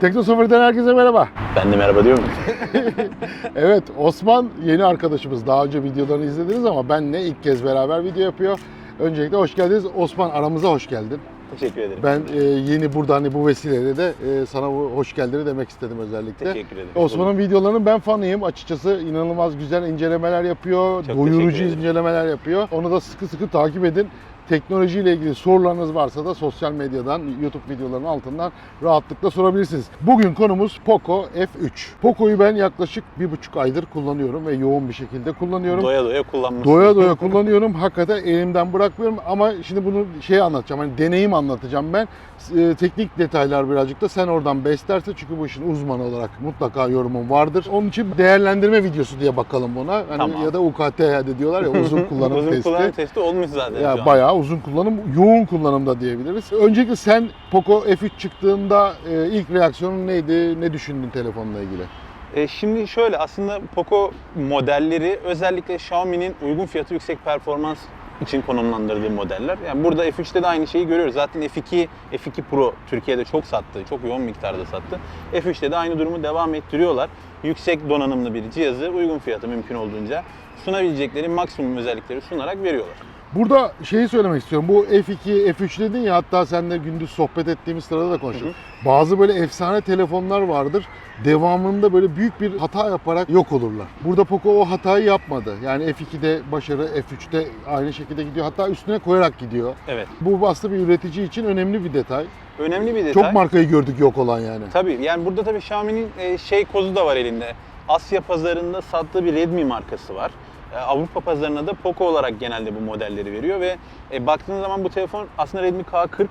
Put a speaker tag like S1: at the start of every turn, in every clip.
S1: Tekno Sofra'dan herkese merhaba.
S2: Ben de merhaba diyor muyum?
S1: Evet Osman yeni arkadaşımız. Daha önce videolarını izlediniz ama benle ilk kez beraber video yapıyor. Öncelikle hoş geldiniz. Osman aramıza hoş geldin.
S2: Teşekkür ederim.
S1: Ben e, yeni burada hani bu vesileyle de e, sana bu hoş geldini demek istedim özellikle.
S2: Teşekkür ederim.
S1: Osman'ın videolarının ben fanıyım. Açıkçası inanılmaz güzel incelemeler yapıyor.
S2: Çok
S1: doyurucu incelemeler yapıyor. Onu da sıkı sıkı takip edin. Teknolojiyle ilgili sorularınız varsa da sosyal medyadan, YouTube videolarının altından rahatlıkla sorabilirsiniz. Bugün konumuz Poco F3. Poco'yu ben yaklaşık bir buçuk aydır kullanıyorum ve yoğun bir şekilde kullanıyorum.
S2: Doya doya kullanmışsın.
S1: Doya doya kullanıyorum. Hakikaten elimden bırakmıyorum ama şimdi bunu şey anlatacağım. Hani deneyim anlatacağım ben. E, teknik detaylar birazcık da sen oradan beslerse çünkü bu işin uzmanı olarak mutlaka yorumun vardır. Onun için değerlendirme videosu diye bakalım buna. Hani
S2: Tamam.
S1: ya da UKT diyorlar ya uzun kullanım
S2: Uzun
S1: testi.
S2: kullanım testi olmuş zaten
S1: Ya bayağı uzun kullanım, yoğun kullanımda diyebiliriz. Öncelikle sen Poco F3 çıktığında e, ilk reaksiyonun neydi? Ne düşündün telefonla ilgili?
S2: E, şimdi şöyle aslında Poco modelleri özellikle Xiaomi'nin uygun fiyatı yüksek performans için konumlandırdığı modeller. Yani burada F3'te de aynı şeyi görüyoruz. Zaten F2, F2 Pro Türkiye'de çok sattı, çok yoğun miktarda sattı. F3'te de aynı durumu devam ettiriyorlar. Yüksek donanımlı bir cihazı uygun fiyatı mümkün olduğunca sunabilecekleri maksimum özellikleri sunarak veriyorlar.
S1: Burada şeyi söylemek istiyorum. Bu F2, F3 dedin ya hatta seninle gündüz sohbet ettiğimiz sırada da konuştuk. Bazı böyle efsane telefonlar vardır. Devamında böyle büyük bir hata yaparak yok olurlar. Burada Poco o hatayı yapmadı. Yani F2'de başarı, F3'te aynı şekilde gidiyor. Hatta üstüne koyarak gidiyor.
S2: Evet.
S1: Bu aslında bir üretici için önemli bir detay.
S2: Önemli bir detay.
S1: Çok markayı gördük yok olan yani.
S2: Tabii yani burada tabii Xiaomi'nin e, şey kozu da var elinde. Asya pazarında sattığı bir Redmi markası var. E, Avrupa pazarına da Poco olarak genelde bu modelleri veriyor ve e, baktığınız zaman bu telefon aslında Redmi K40.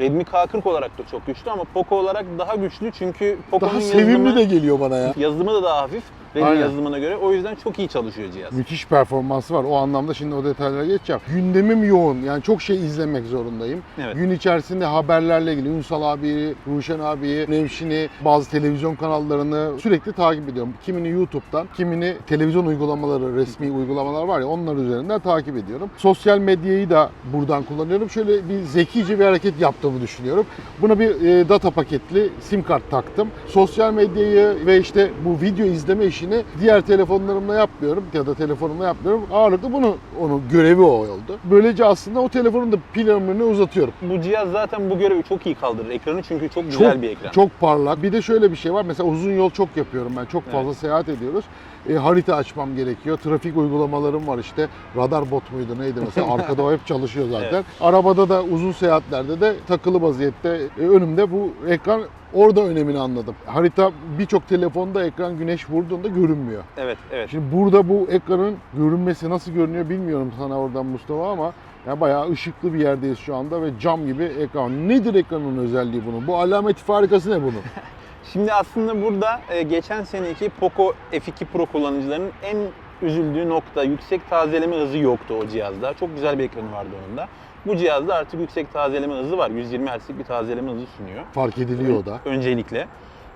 S2: Redmi K40 olarak da çok güçlü ama Poco olarak daha güçlü çünkü Poco'nun
S1: Daha sevimli
S2: yazılımı,
S1: de geliyor bana ya.
S2: yazılımı da daha hafif Redmi
S1: Aynen.
S2: yazılımına göre. O yüzden çok iyi çalışıyor cihaz.
S1: Müthiş performansı var. O anlamda şimdi o detaylara geçeceğim. Gündemim yoğun. Yani çok şey izlemek zorundayım.
S2: Evet.
S1: Gün içerisinde haberlerle ilgili Ünsal abi, Ruşen abi, Nevşin'i, bazı televizyon kanallarını sürekli takip ediyorum. Kimini YouTube'dan, kimini televizyon uygulamaları, resmi uygulamalar var ya onlar üzerinden takip ediyorum. Sosyal medyayı da buradan kullanıyorum. Şöyle bir zekice bir hareket yaptığımı düşünüyorum. Buna bir e, data paketli sim kart taktım. Sosyal medyayı ve işte bu video izleme işini diğer telefonlarımla yapmıyorum ya da telefonumla yapmıyorum. Ağırlıklı bunu onun görevi o oldu. Böylece aslında o telefonun da pil ömrünü uzatıyorum.
S2: Bu cihaz zaten bu görevi çok iyi kaldırır. Ekranı çünkü çok güzel
S1: çok,
S2: bir ekran.
S1: Çok parlak. Bir de şöyle bir şey var. Mesela uzun yol çok yapıyorum ben. Çok fazla
S2: Evet.
S1: seyahat ediyoruz. E, harita açmam gerekiyor. Trafik uygulamalarım var işte. Radar bot muydu neydi mesela. Arkada o hep çalışıyor zaten.
S2: Evet.
S1: Arabada da uzun seyahatlerde de takılı vaziyette e, önümde bu ekran Orada önemini anladım. Harita birçok telefonda ekran güneş vurduğunda görünmüyor.
S2: Evet, evet.
S1: Şimdi burada bu ekranın görünmesi nasıl görünüyor bilmiyorum sana oradan Mustafa ama ya bayağı ışıklı bir yerdeyiz şu anda ve cam gibi ekran. Nedir ekranın özelliği bunun? Bu alameti farikası ne bunun?
S2: Şimdi aslında burada e, geçen seneki Poco F2 Pro kullanıcılarının en üzüldüğü nokta yüksek tazeleme hızı yoktu o cihazda. Çok güzel bir ekranı vardı onun da. Bu cihazda artık yüksek tazeleme hızı var. 120 Hz'lik bir tazeleme hızı sunuyor.
S1: Fark ediliyor o da.
S2: Öncelikle.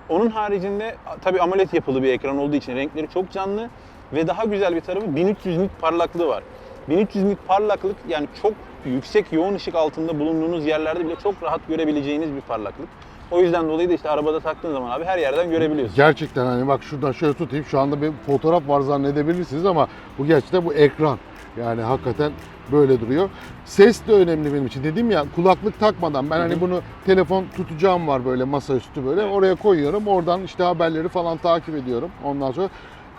S2: Onun haricinde tabi AMOLED yapılı bir ekran olduğu için renkleri çok canlı ve daha güzel bir tarafı 1300 nit parlaklığı var. 1300 nit parlaklık yani çok yüksek yoğun ışık altında bulunduğunuz yerlerde bile çok rahat görebileceğiniz bir parlaklık. O yüzden dolayı da işte arabada taktığın zaman abi her yerden görebiliyorsun.
S1: Gerçekten hani bak şuradan şöyle tutayım. Şu anda bir fotoğraf var zannedebilirsiniz ama bu gerçekten bu ekran. Yani hakikaten böyle duruyor. Ses de önemli benim için. Dedim ya kulaklık takmadan ben hani bunu telefon tutacağım var böyle masaüstü böyle. Oraya koyuyorum. Oradan işte haberleri falan takip ediyorum. Ondan sonra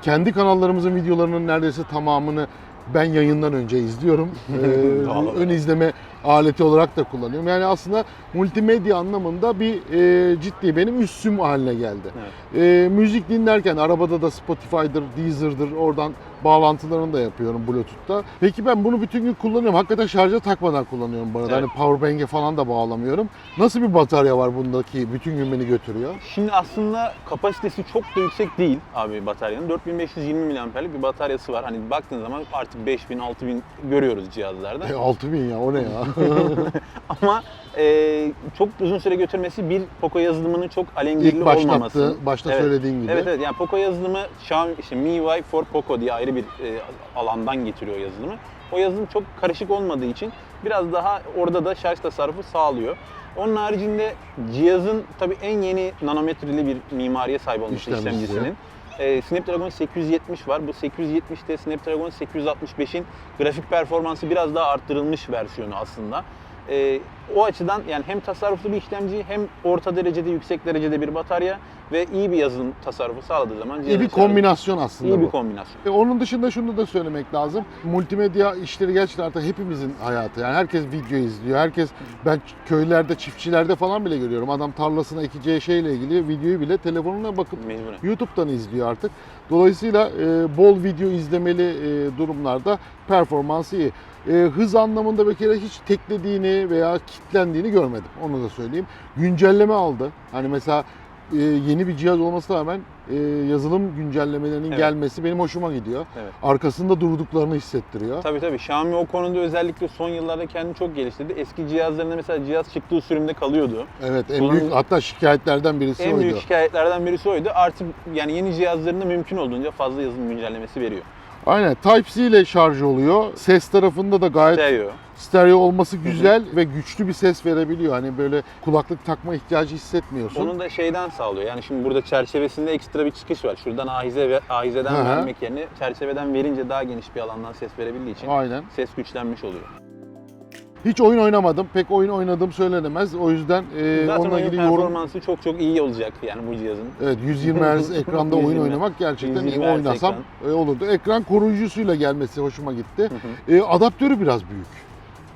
S1: kendi kanallarımızın videolarının neredeyse tamamını ben yayından önce izliyorum. Ee, ön izleme aleti olarak da kullanıyorum. Yani aslında multimedya anlamında bir e, ciddi benim üssüm haline geldi. E, müzik dinlerken arabada da Spotify'dır, Deezer'dır oradan bağlantılarını da yapıyorum Bluetooth'ta. Peki ben bunu bütün gün kullanıyorum. Hakikaten şarja takmadan kullanıyorum bu arada.
S2: Evet.
S1: Hani powerbank'e falan da bağlamıyorum. Nasıl bir batarya var bundaki bütün gün beni götürüyor?
S2: Şimdi aslında kapasitesi çok da yüksek değil abi bataryanın. 4520 mAh'lik bir bataryası var. Hani baktığın zaman artık 5000 6000 görüyoruz cihazlarda.
S1: E, 6000 ya o ne ya?
S2: Ama e, çok uzun süre götürmesi bir Poco yazılımının çok alengirli
S1: İlk başlattı,
S2: olmaması.
S1: başta
S2: Evet.
S1: söylediğin gibi.
S2: Evet evet yani Poco yazılımı Xiaomi işte MIUI for Poco diye ayrı bir e, alandan getiriyor yazılımı. O yazılım çok karışık olmadığı için biraz daha orada da şarj tasarrufu sağlıyor. Onun haricinde cihazın tabii en yeni nanometreli bir mimariye sahip olması
S1: İşlemcisi.
S2: işlemcisinin. Ee, Snapdragon 870 var. Bu 870'te Snapdragon 865'in grafik performansı biraz daha arttırılmış versiyonu aslında. Ee, o açıdan yani hem tasarruflu bir işlemci hem orta derecede yüksek derecede bir batarya ve iyi bir yazılım tasarrufu sağladığı zaman
S1: İyi bir kombinasyon aslında
S2: iyi
S1: bu.
S2: bir kombinasyon.
S1: E, onun dışında şunu da söylemek lazım. Multimedya işleri gerçekten artık hepimizin hayatı. Yani herkes video izliyor. Herkes ben köylerde, çiftçilerde falan bile görüyorum. Adam tarlasına ekeceği şeyle ilgili videoyu bile telefonuna bakıp
S2: Mecburen.
S1: YouTube'dan izliyor artık. Dolayısıyla e, bol video izlemeli e, durumlarda performansı iyi. E, hız anlamında bir kere hiç teklediğini veya kitlendiğini görmedim. Onu da söyleyeyim. Güncelleme aldı. Hani mesela e, yeni bir cihaz olmasına rağmen e, yazılım güncellemelerinin
S2: Evet.
S1: gelmesi benim hoşuma gidiyor.
S2: Evet.
S1: Arkasında durduklarını hissettiriyor.
S2: Tabii tabii. Xiaomi o konuda özellikle son yıllarda kendini çok geliştirdi. Eski cihazlarında mesela cihaz çıktığı sürümde kalıyordu.
S1: Evet, en
S2: Kullanıcı-
S1: büyük hatta şikayetlerden birisi
S2: en
S1: oydu.
S2: büyük şikayetlerden birisi oydu. Artık yani yeni cihazlarında mümkün olduğunca fazla yazılım güncellemesi veriyor.
S1: Aynen. Type-C ile şarj oluyor. Ses tarafında da gayet
S2: Stereo.
S1: stereo olması güzel ve güçlü bir ses verebiliyor. Hani böyle kulaklık takma ihtiyacı hissetmiyorsun.
S2: Onu da şeyden sağlıyor. Yani şimdi burada çerçevesinde ekstra bir çıkış var. Şuradan ahize ve ahizeden
S1: Hı hı.
S2: vermek yerine çerçeveden verince daha geniş bir alandan ses verebildiği için
S1: Aynen.
S2: ses güçlenmiş oluyor.
S1: Hiç oyun oynamadım. Pek oyun oynadığım söylenemez. O yüzden e,
S2: Zaten
S1: onunla
S2: oyun
S1: ilgili yorum
S2: performansı çok çok iyi olacak yani bu cihazın.
S1: Evet 120 Hz ekranda oyun
S2: 120.
S1: oynamak gerçekten iyi
S2: 120 Hz
S1: oynasam e, olurdu. Ekran koruyucusuyla gelmesi hoşuma gitti. E, adaptörü biraz büyük.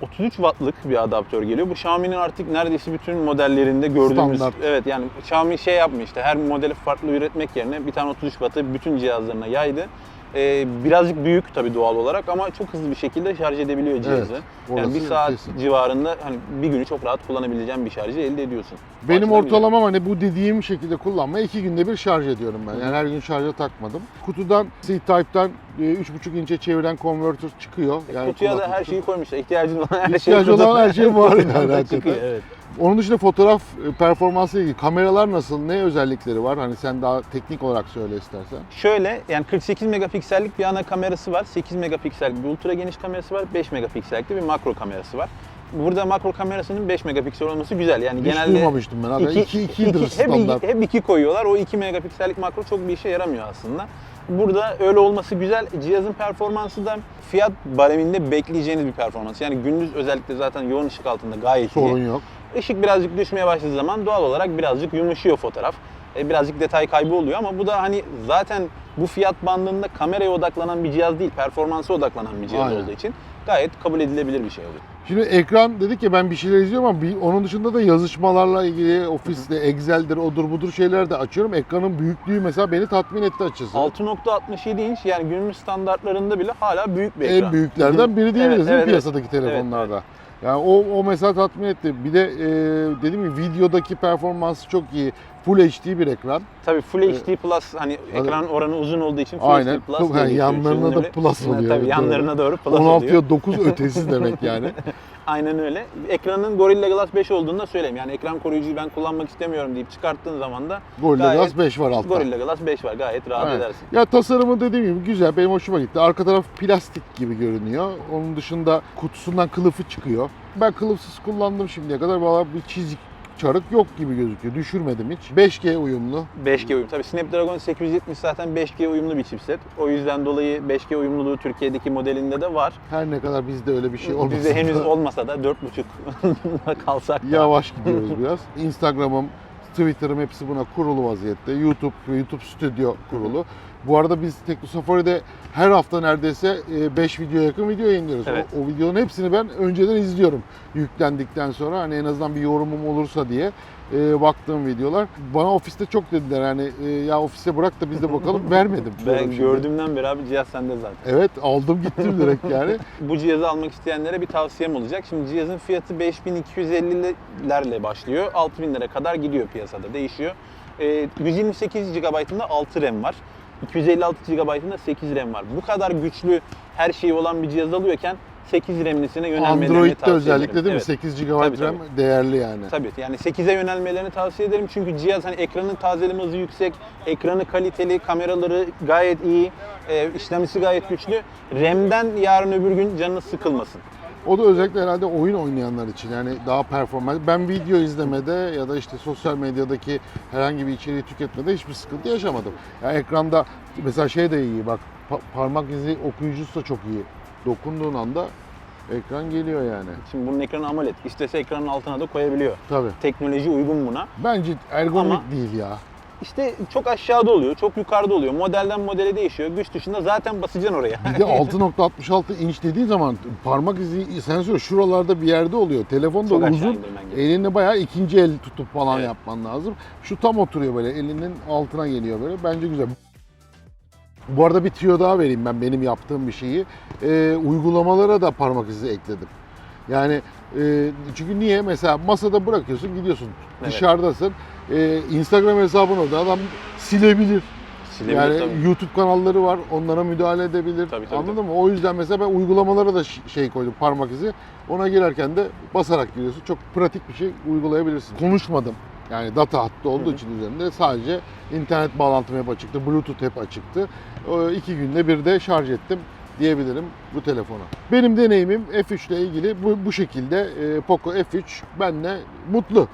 S2: 33 wattlık bir adaptör geliyor. Bu Xiaomi'nin artık neredeyse bütün modellerinde gördüğümüz
S1: Standart.
S2: evet yani Xiaomi şey yapmış işte her modeli farklı üretmek yerine bir tane 33 wattı bütün cihazlarına yaydı. Ee, birazcık büyük tabii doğal olarak ama çok hızlı bir şekilde şarj edebiliyor cihazı. yani
S1: orası
S2: bir saat
S1: kesin.
S2: civarında hani bir günü çok rahat kullanabileceğin bir şarjı elde ediyorsun.
S1: Benim ortalamam hani bu dediğim şekilde kullanmaya iki günde bir şarj ediyorum ben. Yani her gün şarja takmadım. Kutudan C-Type'dan e, 3.5 inçe çeviren konvertör çıkıyor. Yani
S2: Kutuya da her şeyi koymuşlar. İhtiyacın olan her şey
S1: İhtiyacı olan her şey var yani
S2: çıkıyor. Evet.
S1: Onun dışında fotoğraf e, performansı ilgili kameralar nasıl? Ne özellikleri var? Hani sen daha teknik olarak söyle istersen.
S2: Şöyle yani 48 megapiksellik bir ana kamerası var. 8 megapiksellik bir ultra geniş kamerası var. 5 megapiksellik bir makro kamerası var. Burada makro kamerasının 5 megapiksel olması güzel. Yani
S1: Hiç
S2: genelde
S1: duymamıştım ben. Abi. 2 2
S2: iki-
S1: iyidir
S2: hep,
S1: standart.
S2: hep 2 koyuyorlar. O 2 megapiksellik makro çok bir işe yaramıyor aslında. Burada öyle olması güzel. Cihazın performansı da fiyat bareminde bekleyeceğiniz bir performans. Yani gündüz özellikle zaten yoğun ışık altında gayet iyi.
S1: Sorun yok.
S2: Işık birazcık düşmeye başladığı zaman doğal olarak birazcık yumuşuyor fotoğraf. E, birazcık detay kaybı oluyor ama bu da hani zaten bu fiyat bandında kameraya odaklanan bir cihaz değil, performansa odaklanan bir cihaz
S1: Aynen.
S2: olduğu için gayet kabul edilebilir bir şey oluyor.
S1: Şimdi ekran dedik ya ben bir şeyler izliyorum ama bir, onun dışında da yazışmalarla ilgili ofiste Excel'dir odur budur şeyler de açıyorum. Ekranın büyüklüğü mesela beni tatmin etti açıkçası.
S2: 6.67 inç yani günümüz standartlarında bile hala büyük bir ekran.
S1: en büyüklerden biri diyebiliriz
S2: Evet,
S1: değil
S2: evet,
S1: piyasadaki telefonlarda. Yani o, o mesela tatmin etti. Bir de e, dediğim gibi videodaki performansı çok iyi. Full HD bir ekran.
S2: Tabii Full HD Plus hani ekran oranı uzun olduğu için Full
S1: Aynen.
S2: HD Plus geçiyor
S1: yanlarına da plus oluyor,
S2: Tabii yanlarına doğru plus oluyor.
S1: 16'ya 9 ötesi demek yani.
S2: Aynen öyle. Ekranın Gorilla Glass 5 olduğunu da söyleyeyim. Yani ekran koruyucuyu ben kullanmak istemiyorum deyip çıkarttığın zaman da
S1: Gorilla
S2: Gayet
S1: Glass 5 var altta.
S2: Gorilla Glass 5 var. Gayet rahat
S1: Evet.
S2: edersin.
S1: Ya tasarımı dediğim gibi güzel. Benim hoşuma gitti. Arka taraf plastik gibi görünüyor. Onun dışında kutusundan kılıfı çıkıyor. Ben kılıfsız kullandım şimdiye kadar. Valla bir çizik çarık yok gibi gözüküyor. Düşürmedim hiç. 5G uyumlu.
S2: 5G uyum. Tabii Snapdragon 870 zaten 5G uyumlu bir chipset. O yüzden dolayı 5G uyumluluğu Türkiye'deki modelinde de var.
S1: Her ne kadar bizde öyle bir şey olmasa
S2: Bizde henüz
S1: da
S2: olmasa da 4.5 kalsak da.
S1: yavaş gidiyoruz biraz. Instagram'ım, Twitter'ım hepsi buna kurulu vaziyette. YouTube YouTube Studio kurulu. Bu arada biz Tekno Safari'de her hafta neredeyse 5 video yakın video yayınlıyoruz.
S2: Evet.
S1: O, o videonun hepsini ben önceden izliyorum yüklendikten sonra. Hani en azından bir yorumum olursa diye e, baktığım videolar. Bana ofiste çok dediler hani e, ya ofise bırak da biz de bakalım. Vermedim.
S2: Ben
S1: şimdi.
S2: gördüğümden beri abi cihaz sende zaten.
S1: Evet aldım gittim direkt yani.
S2: Bu cihazı almak isteyenlere bir tavsiyem olacak. Şimdi cihazın fiyatı 5250'lerle başlıyor. 6000 lira kadar gidiyor piyasada. Değişiyor. Ee, 128 GB'ında 6 RAM var. 256 GB'ında 8 RAM var. Bu kadar güçlü her şeyi olan bir cihaz alıyorken 8 RAM'lisine yönelmelerini
S1: Android'de
S2: tavsiye
S1: özellikle
S2: ederim.
S1: değil mi?
S2: Evet.
S1: 8 GB
S2: Tabii,
S1: RAM değerli yani.
S2: Tabii yani 8'e yönelmelerini tavsiye ederim çünkü cihaz hani ekranın tazeleme hızı yüksek, ekranı kaliteli, kameraları gayet iyi, e, işlemcisi gayet güçlü. RAM'den yarın öbür gün canınız sıkılmasın.
S1: O da özellikle herhalde oyun oynayanlar için yani daha performans. Ben video izlemede ya da işte sosyal medyadaki herhangi bir içeriği tüketmede hiçbir sıkıntı yaşamadım. Yani ekranda mesela şey de iyi bak pa- parmak izi okuyucusu da çok iyi. Dokunduğun anda ekran geliyor yani.
S2: Şimdi bunun ekranı AMOLED. İstese ekranın altına da koyabiliyor.
S1: Tabii.
S2: Teknoloji uygun buna.
S1: Bence ergonomik
S2: Ama-
S1: değil ya.
S2: İşte çok aşağıda oluyor, çok yukarıda oluyor. Modelden modele değişiyor. Güç dışında zaten basacaksın oraya.
S1: Bir de 6.66 inç dediğin zaman parmak izi sensörü şuralarda bir yerde oluyor. Telefon da
S2: Çok
S1: uzun. Elini bayağı ikinci el tutup falan
S2: Evet.
S1: yapman lazım. Şu tam oturuyor böyle elinin altına geliyor böyle. Bence güzel. Bu arada bir tüyo daha vereyim ben benim yaptığım bir şeyi. Ee, uygulamalara da parmak izi ekledim. Yani e, çünkü niye? Mesela masada bırakıyorsun gidiyorsun.
S2: Evet.
S1: Dışarıdasın. Ee, Instagram hesabını da adam silebilir.
S2: Silebilir
S1: yani
S2: tabii.
S1: YouTube kanalları var. Onlara müdahale edebilir.
S2: Tabii, tabii,
S1: Anladın mı? O yüzden mesela ben uygulamalara da ş- şey koydum parmak izi. Ona girerken de basarak giriyorsun. Çok pratik bir şey uygulayabilirsin. Konuşmadım. Yani data hattı olduğu
S2: Hı hı.
S1: için üzerinde sadece internet bağlantım hep açıktı. Bluetooth hep açıktı. O iki günde bir de şarj ettim diyebilirim bu telefona. Benim deneyimim F3 ile ilgili bu, bu şekilde. Ee, Poco F3 benle mutlu.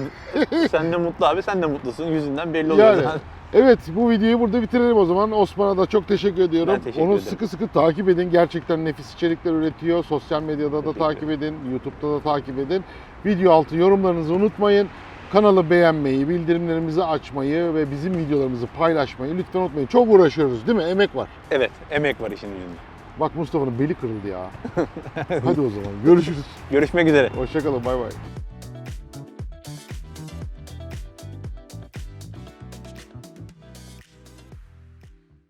S2: sen de mutlu abi, sen de mutlusun. Yüzünden belli oluyor
S1: Yani.
S2: zaten.
S1: Evet bu videoyu burada bitirelim o zaman. Osman'a da çok teşekkür ediyorum.
S2: Ben teşekkür
S1: Onu
S2: ederim.
S1: sıkı sıkı takip edin. Gerçekten nefis içerikler üretiyor. Sosyal medyada da
S2: Teşekkür
S1: takip edin. YouTube'da da takip edin. Video altı yorumlarınızı unutmayın. Kanalı beğenmeyi, bildirimlerimizi açmayı ve bizim videolarımızı paylaşmayı lütfen unutmayın. Çok uğraşıyoruz değil mi? Emek var.
S2: Evet, emek var işin ucunda.
S1: Bak Mustafa'nın beli kırıldı ya. Hadi o zaman görüşürüz.
S2: Görüşmek üzere.
S1: Hoşçakalın bay bay.